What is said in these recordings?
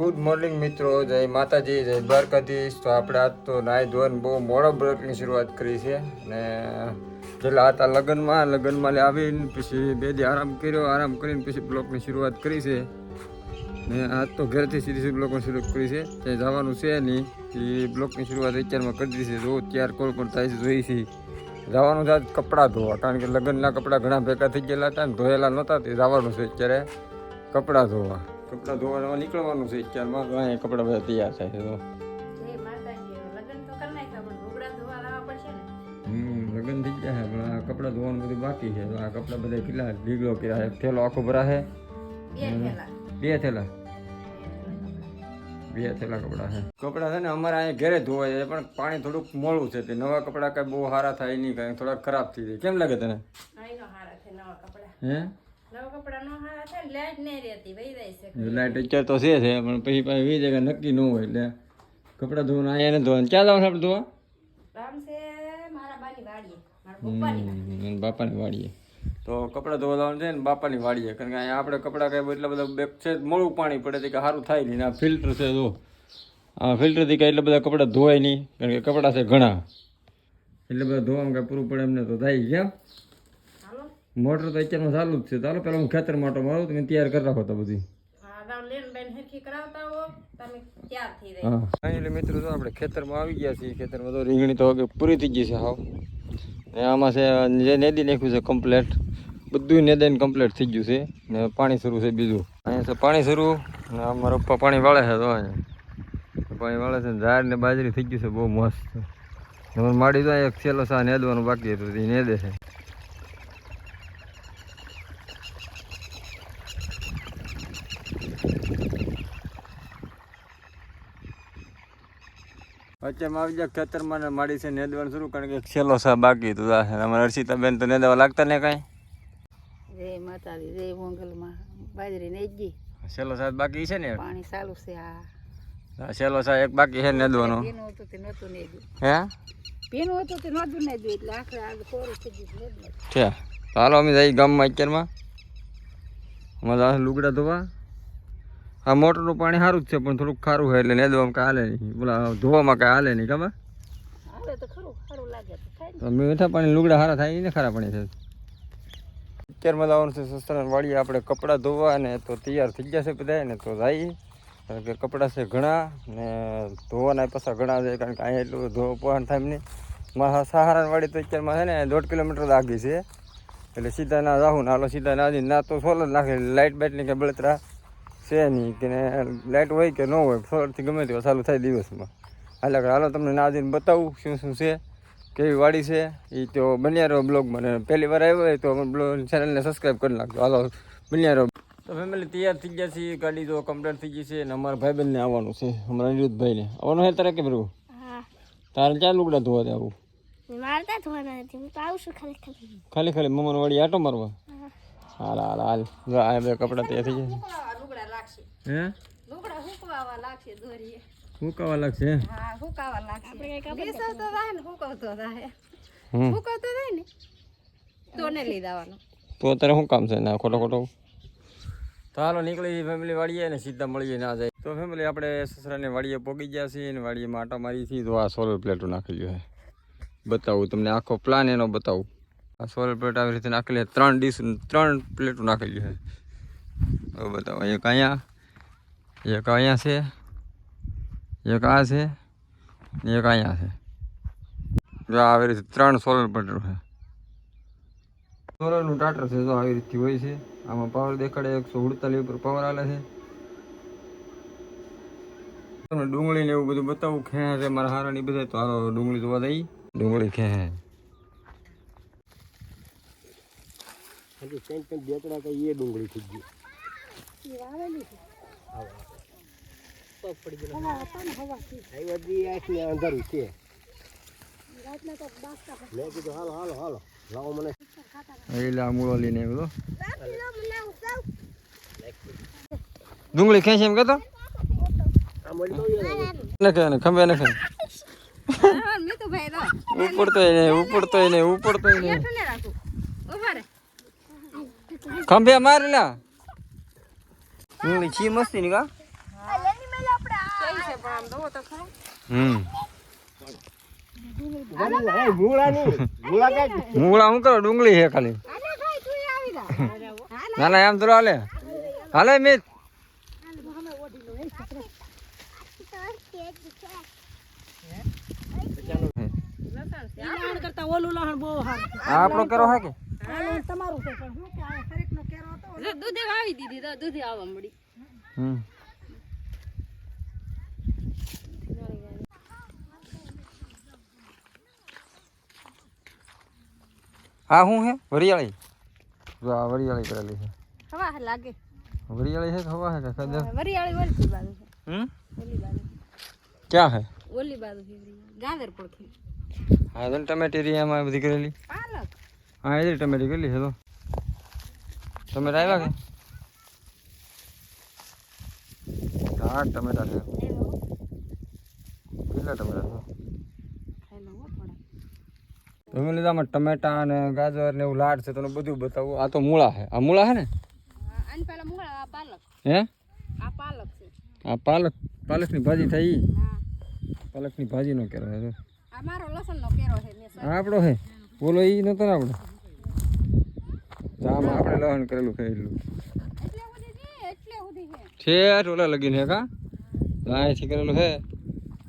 Good morning મિત્રો, જય માતાજી, જય દ્વારકાધીશ. તો આપણે આજ તો નાહી ધોન બહુ મોડો બ્લોકની શરૂઆત કરી છે ને પેલા હતા લગ્નમાં લગ્નમાં આવીને પછી બે દી આરામ કર્યો, આરામ કરીને પછી બ્લોકની શરૂઆત કરી છે. ને આજ તો ઘરેથી સીધી સીધી બ્લોકની શરૂઆત કરી છે. ત્યાં જવાનું છે નહીં, એ બ્લોકની શરૂઆત અત્યારમાં કરી દીધી છે. જો ત્યાર કોણ પણ થાય છે જોઈ છે. જવાનું છે કપડાં ધોવા, કારણ કે લગ્નના કપડાં ઘણા ભેગા થઈ ગયેલા હતા ને, ધોયેલા નહોતા, તે જવાનું છે અત્યારે કપડાં ધોવા. કપડાં ધોવા નીકળવાનું છે અત્યારમાં. તો અહીંયા કપડાં બધા તૈયાર થાય છે તો જય માતાજી લગ્ન તો કરી નાખ્યા પણ લુગડા ધોવા લાવવા પડશે ને? હમ લગ્ન થઈ ગયા છે પણ આ કપડાં ધોવાનું બધું બાકી છે. તો આ કપડાં બધા કેટલા ઢીગલો કર્યા છે થેલો આખો ભરા છે બે થેલા. બે થેલા? બે થેલા કપડાં છે. કપડાં છે ને અમારે અહીંયા ઘરે ધોવાય છે પણ પાણી થોડુંક મોડું છે તે નવા કપડાં કાંઈ બહુ સારા થાય નહીં કાંઈ થોડા ખરાબ થઈ જાય. કેમ લાગે તને? અહીં નો હારા છે નવા કપડા. હે? લાઈટ અત્યારે તો છે છે પણ પછી પાછી વી જગ્યા નક્કી ન હોય એટલે કપડાં ધોવાનું અહીંયા ને ધોવાનું. ક્યાં આપણે ધોવા? બાપાની વાડીએ. તો કપડાં ધોવા છે ને બાપાની વાડીએ કારણ કે અહીંયા આપણે કપડાં કાંઈ એટલા બધા બે છે મોડું પાણી પડે કે સારું થાય નહીં. આ ફિલ્ટર છે જો. આ ફિલ્ટરથી કાંઈ એટલા બધા કપડાં ધોવાય નહીં કારણ કે કપડાં છે ઘણા. એટલે બધા ધોવામાં કાંઈ પૂરું પડે એમને તો થાય ગયા મોટર તો અત્યારમાં ચાલુ જ છે. ચાલો પેલા હું ખેતર માટો મારું તમે તૈયાર કરી રાખો તો બધી. હા રામ લેન બેન હેરખી કરાવતા હો તમે તૈયાર થઈ જાય હા. એટલે મિત્રો તો આપણે ખેતરમાં આવી ગયા છીએ. ખેતરમાં તો રીંગણી તો હવે પૂરી થઈ ગઈ છે હાવ. ને આમાં છે જે નેદી નાખ્યું છે કમ્પ્લેટ બધું નેદાઈને કમ્પ્લેટ થઈ ગયું છે. ને પાણી શરૂ છે બીજું. અહીંયા છે પાણી શરૂ. ને અમારા પપ્પા પાણી વાળે છે તો અહીંયા. પાણી વાળે છે ને ઝાડ ને બાજરી થઈ ગયું છે બહુ મસ્ત. માડી તો એક છેલ્લો સા નેદવાનું બાકી હતું એ નેદે છે. અત્યારમાં આવી જાય ખેતરમાં ને માડી છે નેદવાનું શરૂ કારણ કે છેલ્લો સા બાકી તો અમારે હર્ષિતાબેન તો નેદવા લાગતા ને કાંઈ? જય માતાજી જય મંગલમાં બાજરી ને ગઈ છેલ્લો સા બાકી છે ને પાણી ચાલુ છે હા. છેલ્લો સા એક બાકી છે નેદવાનો? પીનું હતું તે નહોતું ને ગયું હે? પીનું હતું તે નહોતું ને એટલે આખરે આગ કોરું થઈ ગયું છે. હાલો અમે જઈએ ગામમાં અત્યારમાં. અમારે લુગડા ધોવા. આ મોટરનું પાણી સારું જ છે પણ થોડુંક ખારું હોય એટલે નેદવામાં કાંઈ હાલે નહીં. બોલા ધોવામાં કાંઈ હાલે નહીં ખબર? થાય મીઠા પાણી લુગડા સારા થાય ને ખરા પાણી છે અત્યારમાં લાવવાનું છે સસ્તા વાળી આપણે કપડાં ધોવા ને તો તૈયાર થઈ ગયા છે બધા ને તો જાય. કારણ કે કપડાં છે ઘણા ને ધોવાના પાછા ઘણા છે કારણ કે અહીંયા એટલું ધોવા પોહાણ થાય નહીં. મારા સહારા વાડી તો અત્યારમાં છે ને દોઢ કિલોમીટર લાગી છે. એટલે સીધા ના જાઉં ને હાલો સીધા ના જઈને ના તો સોલર નાખે લાઇટ બાઇટની કે બળતરા. છે નહીં કે લાઇટ હોય કે ન હોય ફરથી ગમે તે ચાલુ થાય દિવસમાં. એટલે હાલો તમને ના જઈને બતાવું શું શું છે કેવી વાડી છે. એ તો બન્યા રહો બ્લોગ મને પહેલી વાર આવ્યો હોય તો ચેનલને સબસ્ક્રાઈબ કરી નાખજો. હાલો બન્યા રહો તો ફેમિલી તૈયાર થઈ ગયા છે ગાડી તો કમ્પ્લીટ થઈ ગઈ છે અને અમારા ભાઈબંધને આવવાનું છે અમારા અનિરુદ્ધભાઈને. આવવાનું હે તારે કે ભરું તારે ક્યાં લુગડા ધોવા દે આવું? મારતા ધોવાના નથી હું તો આવશું ખાલી ખાલી. ખાલી ખાલી મમ્માને વાડી આટો મારવા? હાલ હાલ હાલ. જો આ બધા કપડાં તૈયાર થઈ ગયા લુગડા લાગશે. હે? લુગડા હુકવાવા લાગશે દોરીએ શું લાગશે હા હુકાવા લાગશે. ને હુકવતો હુકવતો ને તો ને લઈ દેવાનું તો અત્યારે શું કામ છે? ના ખોટો ખોટો. ચાલો હાલો નીકળી ફેમિલી વાળીએ ને સીધા મળીએ ના જાય. તો ફેમિલી આપણે સસરાને વાડીએ પોગી ગયા છીએ ને વાળીએ આટા મારી છીએ તો આ સોલર પ્લેટો નાખેલી છે. બતાવું તમને આખો પ્લાન એનો બતાવું. આ સોલર પ્લેટ આવી રીતે નાખેલી. ત્રણ ડીશ ત્રણ પ્લેટો નાખેલી છે. બતાવો એક અહીંયા એક અહીંયા છે? એક આ છે? ને એક અહીંયા છે? જો આવી રીતે ત્રણ સોલર પ્લેટો છે. સોલરનું ટાટર છે તો આવી રીતથી હોય છે. આમાં પાવર દેખાડે, એકસો ઉડતાલીસ ઉપર પાવર આલે છે. તમને ડુંગળી ને એવું બધું બતાવું ખે છે મારા ની બધા તો ડુંગળી જોવા દઈ ડુંગળી ખે હજી કંઈક કંઈક બેતડા કઈ એ ડુંગળી થઈ ગઈ જી અંધારું છે મેં કીધું હાલો હાલો હાલો લાવો મને એટલે આ મૂળો લઈને આવ્યો. ડુંગળી ખેંચે એમ કેતો નખે ખંભે નખે ઉપડતો ને. ઉપડતો ને ઉપડતો ને ખંભે મારી લા ડુંગળી છી મસ્તી ની કા? હમ. મૂળા શું કરો? ડુંગળી છે ખાલી. ના ના એમ તો હાલે. હાલે મિત. આપણો કરો હે કે? તમારું છે પણ શું કે આ ખરેખનો દૂધે વાવી દીધી તો દૂધે આવવા મળી. હમ. હા હું હે? વરિયાળી. જો આ વરિયાળી કરેલી છે. હવા લાગે. વરિયાળી છે કે હવા છે કે કદર વરિયાળી ઓલી બાજુ છે. હમ? ઓલી બાજુ. ક્યાં હે? ઓલી બાજુ છે ગાંદર પડખી હા તો ટમેટી રહી એમાં બધી કરેલી. પાલક. હા એ ટમેટી કરેલી છે તો ટમેટા આવ્યા કે? હા ટમેટા છે કેટલા ટમેટા છે હેલો હો થોડા. તમે લીધામાં ટમેટા અને ગાજર ને એવું લાડ છે તને બધું બતાવું. આ તો મૂળા છે. આ મૂળા છે ને? આને પેલા મુંગળા આ પાલક. હે? આ પાલક આ પાલક પાલકની ભાજી થઈ પાલકની પાલકની ભાજી નો કેરો છે આપણો હે બોલો ઈ નતો ને આપણો આમાં કરેલું છે એટલું. ઠેર ઓલા લગીન હે કા? અહીંથી કરેલું છે.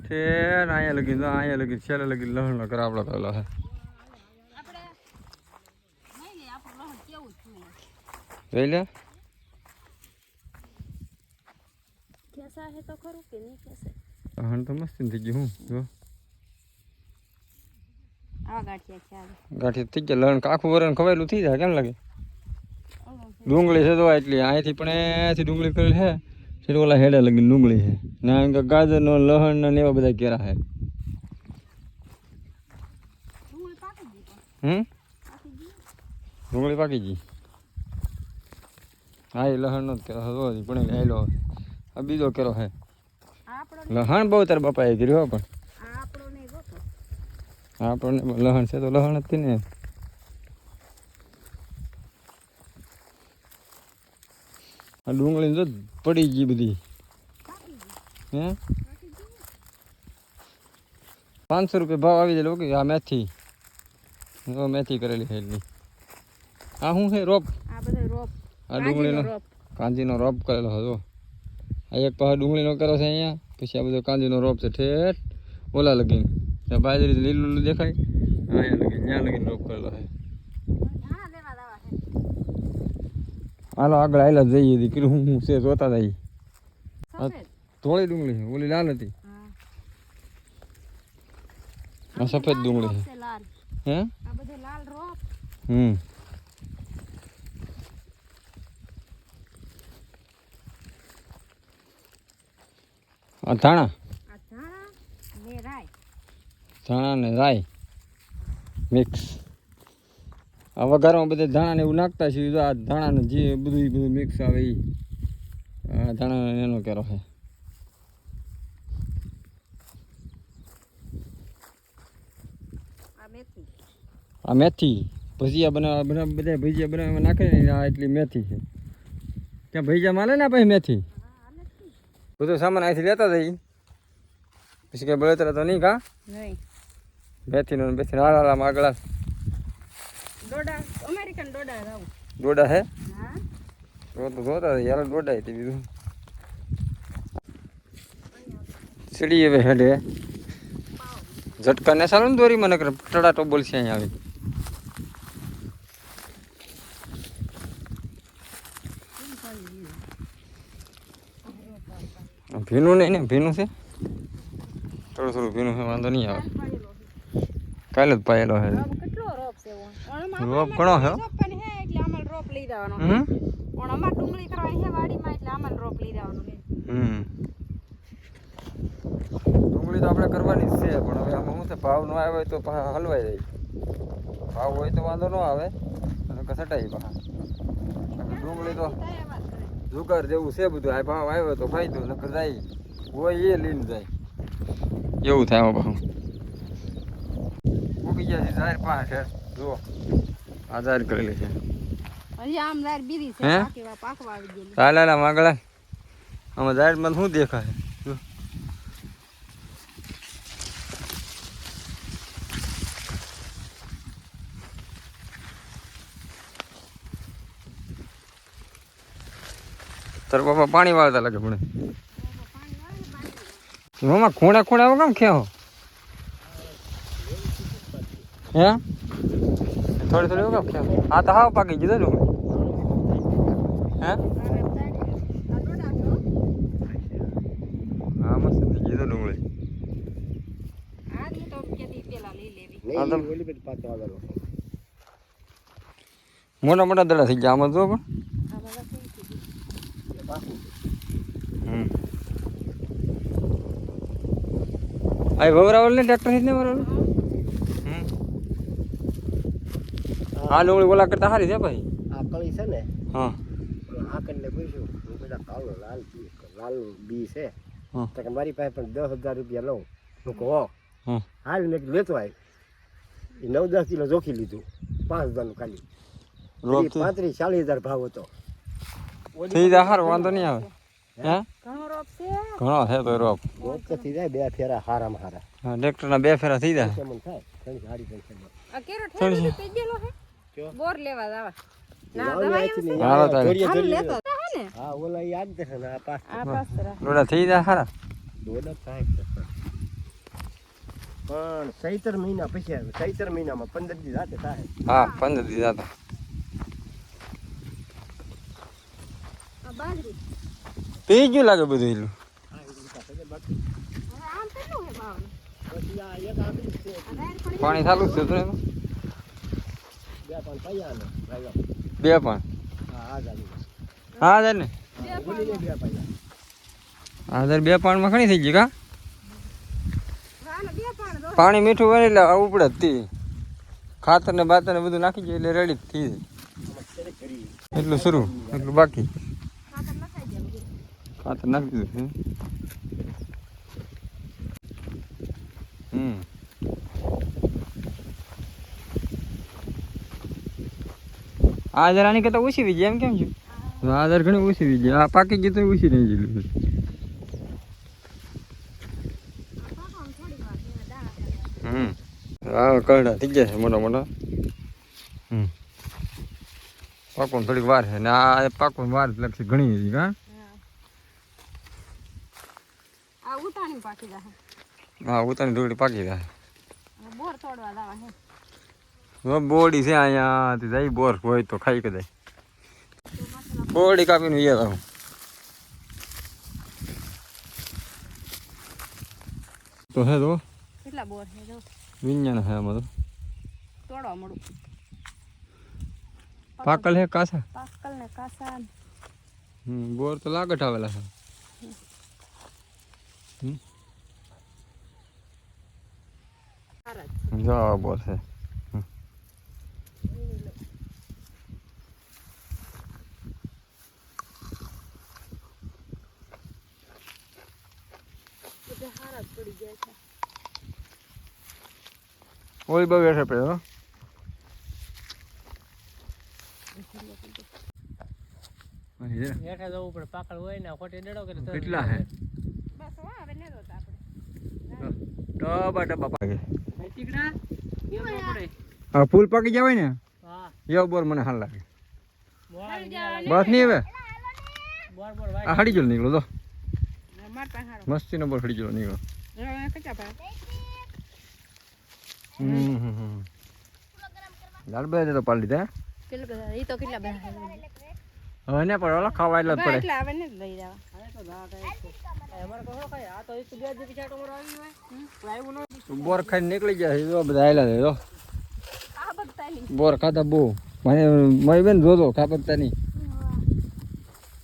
ઠેર અહીંયા લગીન અહીંયા લગીન છેલ્લે લગીન લહણ કરે આપણો કરેલો કેસા હે તો ખરું કે નહીં કેસે? તો મસ્ત થઈ ગયું હું જો. આવા ગાંઠિયા થઈ ગયા લણ કાખું વરણ ખવાયેલું થઈ જાય કેમ લાગે? ડુંગળી છે તો એટલી અહીંથી પણ અહીંથી ડુંગળી કરેલી છે છે ઓલા હેડે લગીને ડુંગળી છે. ને આ ગાજરનો લહણ ને એવા બધા કેરા છે. ડુંગળી પાકી ગઈ હમ? ડુંગળી પાકી ગઈ. હા એ લહણ નો જ કેરો હતો પણ હેલો આ બીજો કેરો છે. લહણ બહુ તાર બાપાએ કર્યો હો પણ. આપણને લહણ છે તો લહણ જ ને. આ ડુંગળી તો પડી ગઈ બધી. હે? પાંચસો રૂપિયા ભાવ આવી જાય ઓકે આ મેથી? મેથી કરેલી છે એટલી આ શું છે રોપ? આ બધો રોપ. આ ડુંગળીનો. કાંજીનો રોપ કરેલો હતો આ એક પાસે ડુંગળીનો કર્યો છે અહીંયા પછી આ બધો કાંજીનો રોપ છે ઠેઠ ઓલા લગીને. બાજરી લીલું લીલું દેખાય. અહીંયા લગીને ત્યાં લગીને રોપ કરેલો છે ઘણા લેવા દાવા છે હાલો આગળ આયલા જઈએ દીકરી હું છે જોતા જઈએ ધોળી ડુંગળી ઓલી લાલ હતી. આ સફેદ ડુંગળી હે? હમ. આ ધાણા? ધાણા ને રાઈ. મિક્સ. આ વઘારમાં બધા ધાણા ને એવું નાખતા છે જો આ ધાણા ને જે બધું બધું મિક્સ આવે એ આ ધાણા એનો કેરો છે. આ મેથી. ભજીયા બનાવવા બનાવ બધા ભજીયા બનાવવા નાખે ને આ એટલી મેથી છે. ત્યાં ભજીયા માલે ને પછી મેથી? બધો સામાન અહીંથી લેતા થઈ પછી કઈ બળતરા તો નહીં કા? મેથીનો ને બેથી હાલ હાલ આગળ. ડોડા અમેરિકન ડોડા રાવ ડોડા હે? હા. તો તો જોતા યાર ડોડા હતી બીજું. સીડી હવે હેડે. ઝટકા ને સારું ને દોરી મને કરે ટડા તો બોલશે અહીંયા આવી. ભીનું નહીં ને ભીનું છે? થોડું થોડું ભીનું છે વાંધો નહીં આવે. કાલે જ પાયેલો છે રોપ ઘણો છે હો. હે એટલે આમાં રોપ લઈ દેવાનો હમ? પણ અમાર ડુંગળી કરવાની છે વાડીમાં એટલે આમાં રોપ લઈ દેવાનો હમ. ડુંગળી તો આપણે કરવાની જ છે પણ હવે આમાં શું છે ભાવ ન આવે તો હલવાઈ જાય. ભાવ હોય તો વાંધો ન આવે અને કસટાઈ પાછા. ડુંગળી તો જુગાર જેવું છે બધું આ ભાવ આવ્યો તો ફાયદો નકર જાય. હોય એ લઈને જાય. એવું થાય પાછું. ઉગી ગયા છે જાહેર પાસે છે જુઓ આધાર કરેલી છે. હાલા માગલા આમાં ઝાડમાં શું દેખાય? તાર પાણી વાળતા લાગે પણ મામા ખૂણા ખૂણા કેમ ખ્યાઓ હે? થોડી થોડી વખત ખેવો હા તો હાવ પાકી ગયું ને હે? હા મસ્ત થઈ ગયું ડુંગળી. હા. મોટા મોટા દડા થઈ ગયા આમાં જો પણ. આ વવરાવલ ને ટ્રેક્ટરથી ને હમ આ ડુંગળી ઓલા કરતા સારી છે ભાઈ? આ કળી છે ને? હા. આકડને પૂછ્યું. હું બધા કાળો લાલ લાલ બી છે. તો કે મારી પાસે પણ દસ હજાર રૂપિયા લઉં. હું કહો હો. હા. હાલ મેં લેતો આવી એ નવ દસ કિલો જોખી લીધું. પાંચ હજારનું ખાલી. રોપ એ પાંત્રીસ ચાલીસ હજાર ભાવ હતો. થઈ જાય સારું વાંધો નહીં આવે. હે? ઘણો છે. તો રોપ. તો થઈ જાય બે ફેરા હારામાં હારા. હા ટ્રેક્ટરના બે ફેરા થઈ જાય. કેમન થાય? બોર લેવા દાવા ના લાવની દવાઈ હાલો તારે. આમ લેતો હે ને હા ઓલા યાદ છે ને આ પાસ. આ થઈ થાય પણ ચૈતર મહિના પછી આવે. ચૈતર મહિનામાં પંદર દી રાતે થાય. હા પંદર દી જતા આ પી ગયું લાગે બધું એટલું હા, એ રીતે થશે બાકી હવે આમ કેટલું હે ભાવ પછી આ એક આકડી છે. આ રાયર પડી પાણી ચાલુ જ છે તો એમાં. બે પણ? પણ હા જાડી ને. હાજર બે પૈયા માં ઘણી થઈ ગઈ કા? પાણ પાણી મીઠું બને એટલે ઉપડે જ તી. ખાતર ને બાતર ને બધું નાખી જાય એટલે રેડી થઈ એટલું શરૂ, એટલું બાકી. ખાતર નાખી દીધું. આ હજાર આની કરતા ઓછી વીજે એમ કેમ છે? આ ઘણી ઓછી વીજે આ પાકી ગઈ તો ઓછી નહીં જેટલું. હમ. હા કરડા થઈ ગયા છે મોટા મોટા. હમ. પાકવામાં થોડીક વાર છે ને આ પાકવામાં વાર જ ઘણી હજી હા? હા ઉતાણી પાકી જાહે હા ઉતાની ડોળી પાકી જાય બોર તોડવા હવે બોડી છે અહીંયા જાય બોર હોય તો ખાઈ કદાય. બોડી કાપીને વીએ આવું. તો હે તો કેટલા બોર હે જો? વિજ્ઞાન હે આમાં તોડવા મળું. પાકલ હે કાસા? પાકલ ને કાસા હમ બોર તો લાગટ આવેલા છે. હમ. જ બોર છે. પડી ગયા છે ઓય બહુ બેઠે પડે હો અહીં છે. હેઠે જવું પડે પાકળ હોય ને ખોટી ડેડો કરે તો કેટલા હે બસ હો હવે ને રોતા આપણે ટબા ટબા પાકે ટીકડા એમ ન પડે આ ફૂલ પાકી જવાય ને હા એવો બોર મને હાલ લાગે બોર બસ નહીં હવે બોર બોર આ હડી ગયેલો નીકળો તો માર પાસે હારો મસ્તીનો બોર હડી ગયેલો નીકળો લાલ તો પાડી તો કેટલા બધા હવે ને ઓલો ખાવા એટલા પડે એટલે આવે ને લઈ જવા હવે તો દાટ અમારે કહો કઈ આ તો એક બે દી ચાટો મોર આવી હોય પણ આવ્યું ન બોર ખાઈને નીકળી ગયા બધા આયલા છે બોર ખાતા બહુ મને મારી બેન જોજો ખાપકતા નહીં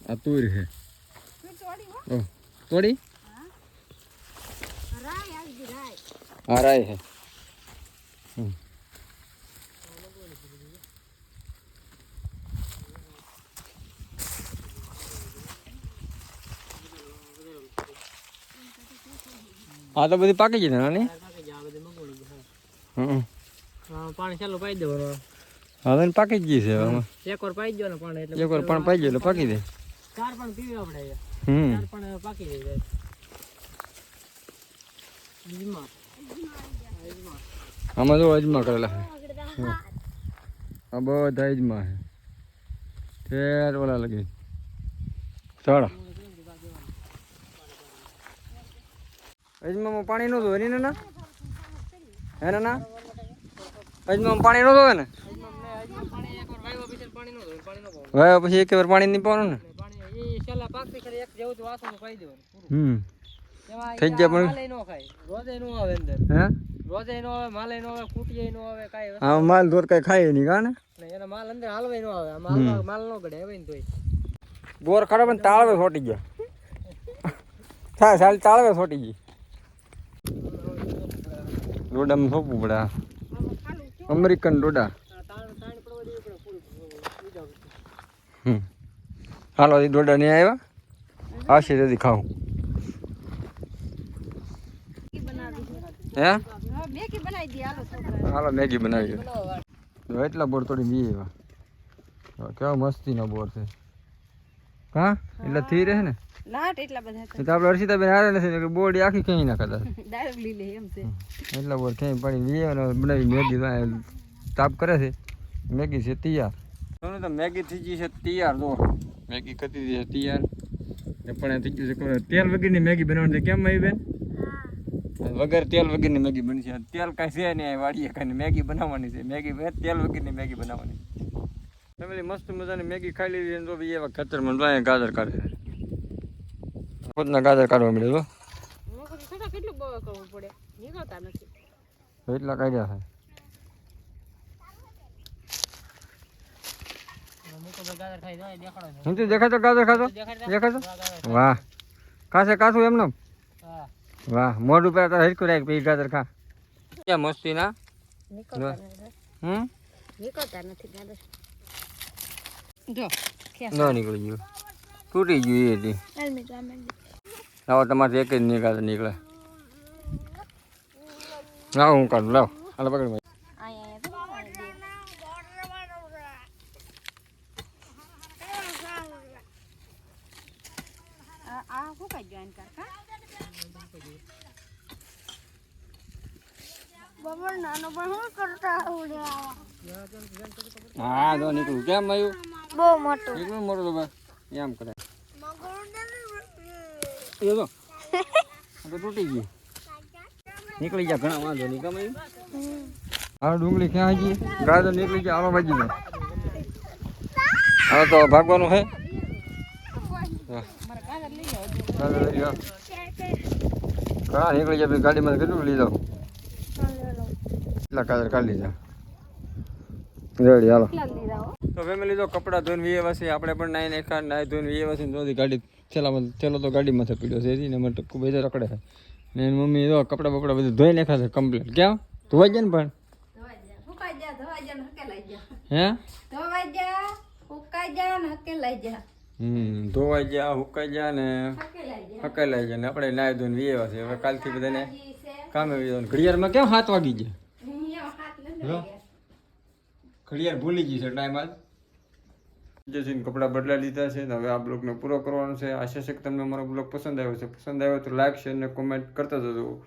આ તુર છે તોડી હો ઓ તોડી રાય આવી ગઈ રાય હા. છે હમ. તો બધી પાકી ગઈ નાની? જાય. હા પાણી ચાલુ પાઈ દેવાનું. હવે પાકી જ ગઈ છે હવે. એક વાર પાઈ દો ને પાણી એટલે એક વાર પણ પાઈ એટલે પાકી દે. ચાર પણ પીવી આપણે. હમ. ચાર પણ પાકી જાય આમાં જો અજમા કરેલા છે. આ બધા અજમા છે. ઠેર ઓલા લગી. ચાલો અજમામાં પાણી નહોતું હરી ને ના? હે ને ના? અજમામાં પાણી નહોતું હોય ને? પાણી એકવાર પછી પાણી ન? ધોય પાણી ન પાવું વાવ્યા પછી એક વાર પાણી નહીં પાવાનું ને હમ. થઈ ગયા પણ- રોજે ન આવે અંદર. હે? રોજે નો આવે માલે ન આવે કૂટીએ ન આવે કાંઈ માલ દોર કઈ ખાય નહીં કાને એના માલ અંદર હાલવાય ન આવે. માલ માલ ન આવે ને તોય. બોર ખરાબ ને તાળવે છોટી ગયા. હા સાલ તાળવે છોટી ગઈ. ડોડામાં સોંપવું પડે અમેરિકન ડોડા. હાલો એ ડોડા નહીં આવ્યા. આશીર્વાદી તેથી હે? મેગી બનાવી દી. હાલો છોકરા હાલો મેગી બનાવી જો એટલા બોર થોડી બી એવા કેવા મસ્તીનો બોર છે. હા? એટલે થઈ રહે ને? લાટ એટલા બધા તો આપણે હર્ષિતાબેન હારે નથી કે બોડી આખી ક્યાંય ના ડાયરેક્ટ એમ છે. એટલા બોર ક્યાંય પડી બી બનાવી મેગી તાપ કરે છે. મેગી છે તૈયાર. તો મેગી થઈ ગઈ છે તૈયાર જો. મેગી કરી છે તૈયાર. પણ થઈ ગયું છે. તેલ વગરની મેગી બનાવવાની કેમ આવી બેન? વગર તેલ વગરની મેગી બનશે તેલ કાંઈ છે નહીં વાડીએ કાંઈ મેગી બનાવવાની છે. મેગી તેલ વગરની મેગી બનાવવાની ફેમિલી મસ્ત મજાની મેગી ખાઈ લીધી તો બી એવા ખેતરમાં ભાઈ ગાજર કાઢે. પોતના ગાજર કાઢવા મળે તો છોકરા કેટલું બહુ કરવું પડે? નીકળતા નથી. એટલા કાઢ્યા છે. મૂકો તો ગાજર ખાઈ દેખાડો દેખાતો ગાજર ખાતો દેખાતો વાહ. કાસે કાસું એમને વાહ મોઢું પર તો હરકું રાખ પછી ગાજર ખા. ક્યાં મસ્તી ના? નીકળતા નથી હમ? નીકળતા નથી ગાજર. જો ન નીકળી ગયું. તૂટી ગયું એ હતી લાવો તમારે એક જ નીકળે. નીકળે. લાવો હું કાઢું લાવો. હાલ પકડ ભાઈ આ આ શું કાઢ જોઈન કાકા બાબા નાનો પણ શું કરતા આવડ્યા હા જો નીકળું. કેમ આવ્યું? બહુ મોટું. નીકળું મોટું તો ભાઈ એમ કરે. એ તો તૂટી ગયું. નીકળી ગયા ઘણા વાંધો નહીં. કમાયું હા ડુંગળી ક્યાં હજી તો નીકળી ગયા આવા બાજુ હા તો ભાગવાનું છે. ગાજર લઈ લો. ઘણા નીકળી ગયા પછી ગાડીમાં કેટલું લઈ જાઓ? એટલા ગાજર કાઢી લીધા. રેડી હાલો. તો ફેમિલી તો કપડાં ધોઈને વીએ વાસી આપણે પણ નાઈ નાખ્યા નાઈ ધોઈને વીએ વાસી ધોતી ગાડી થેલામાં થેલો તો ગાડીમાં પીડ્યો છે એથી ને મને ખૂબ બેસે રખડે છે. ને એની મમ્મી તો કપડાં બપડા બધું ધોઈ નાખ્યા છે કમ્પ્લીટ ક્યાં? ધોવાઈ જાય ને પણ? જા જા જા જા હે? ધોવાઈ જા હુકાઈ જા ને હકેલાઈ જા હમ ધોવાઈ ગયા હુકાઈ ગયા ને હકેલાઈ જા જાય ને આપણે નાય ધોઈને વીએ વાસી હવે કાલથી બધાને છે કામે વી ઘડિયાળમાં કેમ હાથ વાગી ગયા અહીંયા હાથ નથી જો. લાગ્યા. ઘડિયાળ ભૂલી ગઈ છે ટાઈમ આજ જે છે કપડાં બદલા લીધા છે હવે આ બ્લોગને પૂરો કરવાનો છે. આશા છે કે તમને અમારો બ્લોગ પસંદ આવ્યો છે પસંદ આવ્યો તો લાઈક શેર ને કોમેન્ટ કરતા જજો.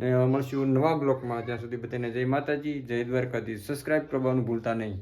ને મળશું નવા બ્લોગમાં. ત્યાં સુધી બધાને જય માતાજી, જય દ્વારકાધીશ. સબસ્ક્રાઈબ કરવાનું ભૂલતા નહીં.